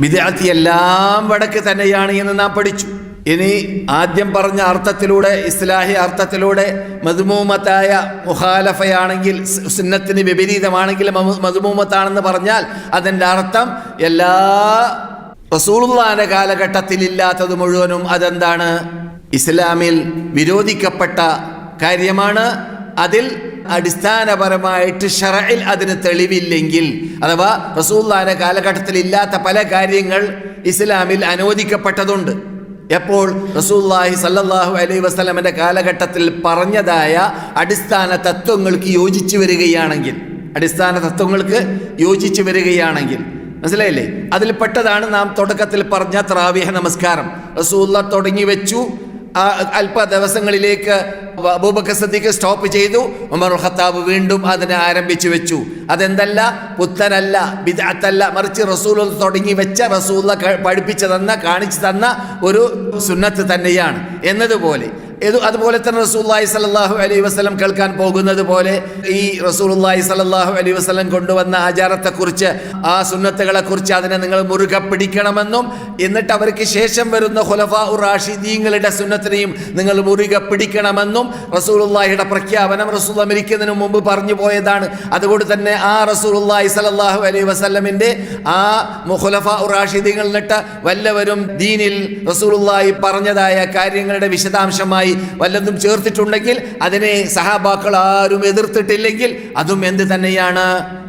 വിദ്യാർത്ഥി എല്ലാം വടക്ക് തന്നെയാണ് എന്ന് നാം പഠിച്ചു. ഇനി ആദ്യം പറഞ്ഞ അർത്ഥത്തിലൂടെ ഇസ്ലാഹി അർത്ഥത്തിലൂടെ മധുമൂമത്തായ മുഖാലഫയാണെങ്കിൽ സുന്നത്തിന് വിപരീതമാണെങ്കിൽ മധുമൂമത്താണെന്ന് പറഞ്ഞാൽ അതിന്റെ അർത്ഥം എല്ലാ റസൂലുള്ളാന്റെ കാലഘട്ടത്തിൽ ഇല്ലാത്തത് മുഴുവനും അതെന്താണ്? ഇസ്ലാമിൽ വിരോധിക്കപ്പെട്ട കാര്യമാണ്. അതിൽ അടിസ്ഥാനപരമായിട്ട് ഷറയിൽ അതിന് തെളിവില്ലെങ്കിൽ അഥവാ റസൂല്ലാന കാലഘട്ടത്തിൽ ഇല്ലാത്ത പല കാര്യങ്ങൾ ഇസ്ലാമിൽ അനുവദിക്കപ്പെട്ടതുണ്ട്. എപ്പോൾ റസൂല്ലാഹി സല്ലാഹു അലൈ വസ്ലമിന്റെ കാലഘട്ടത്തിൽ പറഞ്ഞതായ അടിസ്ഥാന തത്വങ്ങൾക്ക് യോജിച്ചു വരികയാണെങ്കിൽ അടിസ്ഥാന തത്വങ്ങൾക്ക് യോജിച്ചു വരികയാണെങ്കിൽ മനസ്സിലായില്ലേ? അതിൽപ്പെട്ടതാണ് നാം തുടക്കത്തിൽ പറഞ്ഞ ത്രാവിഹ നമസ്കാരം. റസൂല്ല തുടങ്ങി വെച്ചു അല്പ ദിവസങ്ങളിലേക്ക് അബൂബക്കർ സദ്ദീഖ് സ്റ്റോപ്പ് ചെയ്തു. ഉമർ ഖത്താബ് വീണ്ടും അതിനെ ആരംഭിച്ചു വെച്ചു. അതെന്തല്ല? പുത്തനല്ല ബിദഅത്തല്ല. മറിച്ച് റസൂൽ തുടങ്ങി വെച്ച റസൂല പഠിപ്പിച്ചു തന്ന കാണിച്ചു തന്ന ഒരു സുന്നത്ത് തന്നെയാണ്. എന്നതുപോലെ അതുപോലെ തന്നെ റസൂല്ലായി സലല്ലാഹു അലൈഹി വസ്ലം കേൾക്കാൻ പോകുന്നത് പോലെ ഈ റസൂലുള്ളാഹി സലല്ലാഹു അലൈഹി വസ്ലം കൊണ്ടുവന്ന ആചാരത്തെക്കുറിച്ച് ആ സുന്നത്തുകളെ കുറിച്ച് അതിനെ നിങ്ങൾ മുറുകെ പിടിക്കണമെന്നും എന്നിട്ട് അവർക്ക് ശേഷം വരുന്ന ഖുലഫാ റാഷിദീങ്ങളുടെ സുന്നത്തിനെയും നിങ്ങൾ മുറുകെ പിടിക്കണമെന്നും റസൂലുള്ളാഹിയുടെ പ്രഖ്യാപനം റസൂൽ മരിക്കുന്നതിന് മുമ്പ് പറഞ്ഞു പോയതാണ്. അതുകൊണ്ട് തന്നെ ആ റസൂലുള്ളാഹി സലല്ലാഹു അലൈഹി വസ്ലമിന്റെ ആ ഖുലഫാ റാഷിദീങ്ങൾ എന്നിട്ട് വല്ലവരും ദീനിൽ റസൂലുള്ളാഹി പറഞ്ഞതായ കാര്യങ്ങളുടെ വിശദാംശമായി വല്ലതും ചേർത്തിട്ടുണ്ടെങ്കിൽ അതിനെ സഹാബാക്കൾ ആരും എതിർത്തിട്ടില്ലെങ്കിൽ അതും എന്ത് തന്നെയാണ്?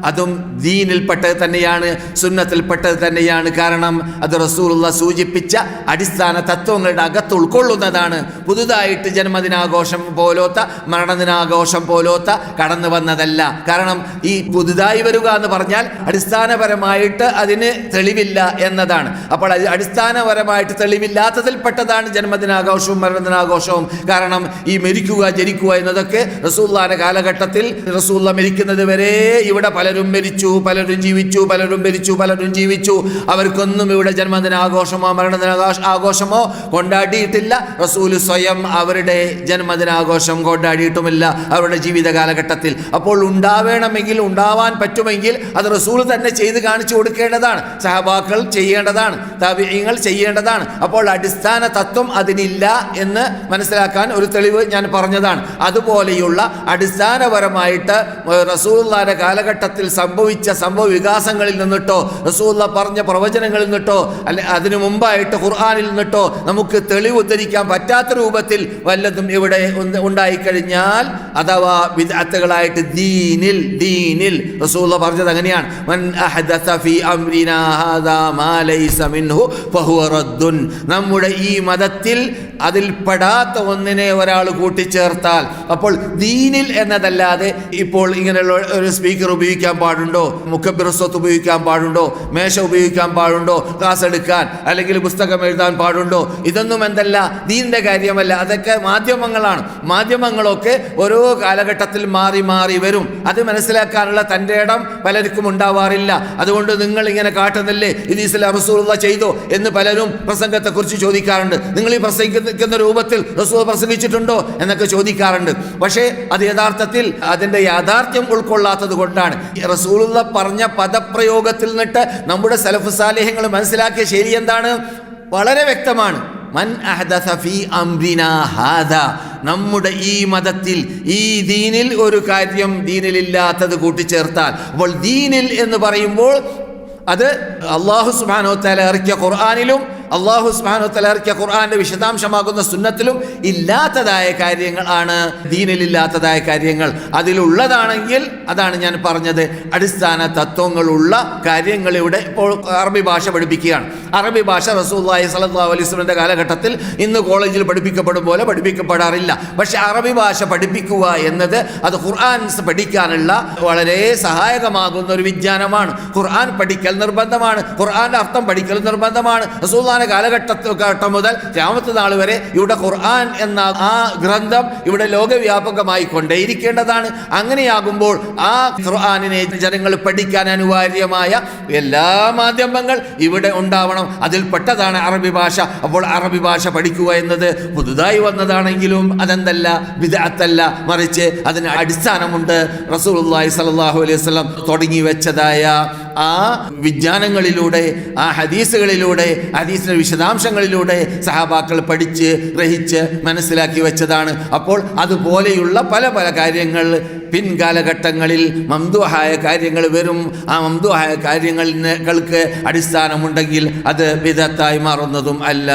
അതും ദീനിൽപ്പെട്ടത് തന്നെയാണ് സുന്നത്തിൽപ്പെട്ടത് തന്നെയാണ്. കാരണം അത് റസൂലുള്ള സൂചിപ്പിച്ച അടിസ്ഥാന തത്വങ്ങളുടെ അകത്ത് ഉൾക്കൊള്ളുന്നതാണ്. പുതുതായിട്ട് ജന്മദിനാഘോഷം പോലോത്ത മരണദിനാഘോഷം പോലോത്ത കടന്നു വന്നതല്ല. കാരണം ഈ പുതുതായി വരിക എന്ന് പറഞ്ഞാൽ അടിസ്ഥാനപരമായിട്ട് അതിന് തെളിവില്ല എന്നതാണ്. അപ്പോൾ അടിസ്ഥാനപരമായിട്ട് തെളിവില്ലാത്തതിൽപ്പെട്ടതാണ് ജന്മദിനാഘോഷവും മരണദിനാഘോഷവും. കാരണം ഈ മരിക്കുക ജനിക്കുക എന്നതൊക്കെ റസൂല്ലാന കാലഘട്ടത്തിൽ റസൂല്ല മരിക്കുന്നത് വരെ ഇവിടെ പലരും മരിച്ചു പലരും ജീവിച്ചു പലരും മരിച്ചു പലരും ജീവിച്ചു. അവർക്കൊന്നും ഇവിടെ ജന്മദിന ആഘോഷമോ മരണദിന ആഘോഷമോ കൊണ്ടാടിയിട്ടില്ല. റസൂൽ സ്വയം അവരുടെ ജന്മദിനാഘോഷം കൊണ്ടാടിയിട്ടുമില്ല അവരുടെ ജീവിത കാലഘട്ടത്തിൽ. അപ്പോൾ ഉണ്ടാവേണമെങ്കിൽ ഉണ്ടാവാൻ പറ്റുമെങ്കിൽ അത് റസൂൽ തന്നെ ചെയ്ത് കാണിച്ചു കൊടുക്കേണ്ടതാണ്. സഹബാക്കൾ ചെയ്യേണ്ടതാണ് താബിയങ്ങൾ ചെയ്യേണ്ടതാണ്. അപ്പോൾ അടിസ്ഥാന തത്വം അതിനില്ല എന്ന് മനസ്സിലാക്കാൻ ഒരു തെളിവ് ഞാൻ പറഞ്ഞതാണ്. അതുപോലെയുള്ള അടിസ്ഥാനപരമായിട്ട് റസൂൽ കാലഘട്ടത്തിൽ സംഭവിച്ച സംഭവ വികാസങ്ങളിൽ നിന്നിട്ടോ റസൂള്ള പറഞ്ഞ പ്രവചനങ്ങളിൽ നിന്നിട്ടോ അല്ലെ അതിനു മുമ്പായിട്ട് ഖുർആാനിൽ നിന്നിട്ടോ നമുക്ക് തെളിവ് ഉദ്ധരിക്കാൻ പറ്റാത്ത രൂപത്തിൽ വല്ലതും ഇവിടെ ഉണ്ട്- ഉണ്ടായിക്കഴിഞ്ഞാൽ അഥവാ വിദഗ്ധകളായിട്ട് ദീനിൽ ദീനിൽ റസൂള്ള പറഞ്ഞത് അങ്ങനെയാണ്. മൻ അഹദസ അംരിനാ ഹാദാ മാ ലൈസ മിൻഹു ഫഹുവ റദ്ദുൻ. നമ്മുടെ ഈ മതത്തിൽ അതിൽ പെടാത്ത ഒന്നിനെ ഒരാൾ കൂട്ടിച്ചേർത്താൽ അപ്പോൾ ദീനിൽ എന്നതല്ലാതെ ഇപ്പോൾ ഇങ്ങനെയുള്ള ഒരു സ്പീക്കർ ഉപയോഗിക്കാൻ പാടുണ്ടോ? മുഖബിറസ്വത്ത് ഉപയോഗിക്കാൻ പാടുണ്ടോ? മേശ ഉപയോഗിക്കാൻ പാടുണ്ടോ? ക്ലാസ് എടുക്കാൻ അല്ലെങ്കിൽ പുസ്തകം എഴുതാൻ പാടുണ്ടോ? ഇതൊന്നും എന്തല്ല ദീനിന്റെ കാര്യമല്ല. അതൊക്കെ മാധ്യമങ്ങളാണ്. മാധ്യമങ്ങളൊക്കെ ഓരോ കാലഘട്ടത്തിൽ മാറി മാറി വരും. അത് മനസ്സിലാക്കാനുള്ള തന്റെ ഇടം പലർക്കും ഉണ്ടാവാറില്ല. അതുകൊണ്ട് നിങ്ങൾ ഇങ്ങനെ കാട്ടുന്നില്ലേ ഇത് ഇസ്ലാം ചെയ്തോ എന്ന് പലരും പ്രസംഗത്തെക്കുറിച്ച് ചോദിക്കാറുണ്ട്. നിങ്ങൾ ഈ പ്രസംഗിക്കുന്ന രൂപത്തിൽ റസൂൽ പ്രസംഗിച്ചിട്ടുണ്ടോ എന്നൊക്കെ ചോദിക്കാറുണ്ട്. പക്ഷേ അത് യഥാർത്ഥത്തിൽ അതിന്റെ യാഥാർത്ഥ്യം ഉൾക്കൊള്ളാത്തത് കൊണ്ടാണ്. റസൂലുള്ള പറഞ്ഞ പദപ്രയോഗത്തിൽ നിന്നിട്ട് നമ്മുടെ സലഫ് സാലേഹ്യങ്ങൾ മനസ്സിലാക്കിയ ശരി എന്താണ്? വളരെ വ്യക്തമാണ്. മൻ ഫീ നമ്മുടെ ഈ മതത്തിൽ ഈ ദീനിൽ ഒരു കാര്യം ദീനിലില്ലാത്തത് കൂട്ടിച്ചേർത്താൽ. അപ്പോൾ ദീനിൽ എന്ന് പറയുമ്പോൾ അത് അള്ളാഹു സുബാനോ തല ഇറക്കിയ ഖുർആാനിലും അള്ളാഹു സ്മാനു തലർക്കിയ ഖുർആാന്റെ വിശദാംശമാകുന്ന സുന്നത്തിലും ഇല്ലാത്തതായ കാര്യങ്ങൾ ആണ് ദീനിലില്ലാത്തതായ കാര്യങ്ങൾ. അതിലുള്ളതാണെങ്കിൽ അതാണ് ഞാൻ പറഞ്ഞത്. അടിസ്ഥാന തത്വങ്ങളുള്ള കാര്യങ്ങൾ ഇവിടെ ഇപ്പോൾ അറബി ഭാഷ പഠിപ്പിക്കുകയാണ്. അറബി ഭാഷ റസൂല്ലായി അലൈഹി വസല്ലമയുടെ കാലഘട്ടത്തിൽ ഇന്ന് കോളേജിൽ പഠിപ്പിക്കപ്പെടും പോലെ പഠിപ്പിക്കപ്പെടാറില്ല. പക്ഷെ അറബി ഭാഷ പഠിപ്പിക്കുക എന്നത് അത് ഖുർആൻ പഠിക്കാനുള്ള വളരെ സഹായകമാകുന്ന ഒരു വിജ്ഞാനമാണ്. ഖുർആൻ പഠിക്കൽ നിർബന്ധമാണ്. ഖുർആന്റെ അർത്ഥം പഠിക്കൽ നിർബന്ധമാണ്. റസൂല്ലാന്റെ കാലഘട്ടത്തിൽ ഘട്ടം മുതൽ രാമത്തെ നാൾ വരെ ഇവിടെ ഖുർആൻ എന്ന ആ ഗ്രന്ഥം ഇവിടെ ലോകവ്യാപകമായി കൊണ്ടേയിരിക്കേണ്ടതാണ് അങ്ങനെയാകുമ്പോൾ ആ ഖുർആാനിനെ ജനങ്ങൾ പഠിക്കാൻ അനിവാര്യമായ എല്ലാ മാധ്യമങ്ങൾ ഇവിടെ ഉണ്ടാവണം. അതിൽപ്പെട്ടതാണ് അറബി ഭാഷ. അപ്പോൾ അറബി ഭാഷ പഠിക്കുക എന്നത് പുതുതായി വന്നതാണെങ്കിലും അതെന്തല്ല വിദഗ്ധല്ല. മറിച്ച് അതിന് അടിസ്ഥാനമുണ്ട്. റസൂലുള്ളാഹി സ്വല്ലല്ലാഹു അലൈഹി വസല്ലം തുടങ്ങി വെച്ചതായ ആ വിജ്ഞാനങ്ങളിലൂടെ ആ ഹദീസുകളിലൂടെ ഹദീസിന്റെ വിശദാംശങ്ങളിലൂടെ സഹാബാക്കൾ പഠിച്ച് ഗ്രഹിച്ച് മനസ്സിലാക്കി വെച്ചതാണ്. അപ്പോൾ അതുപോലെയുള്ള പല പല കാര്യങ്ങൾ പിൻകാലഘട്ടങ്ങളിൽ മംദുഹായ കാര്യങ്ങൾ വരും. ആ മംദുഹായ കാര്യങ്ങൾക്ക് അടിസ്ഥാനമുണ്ടെങ്കിൽ അത് വിധത്തായി മാറുന്നതും അല്ല.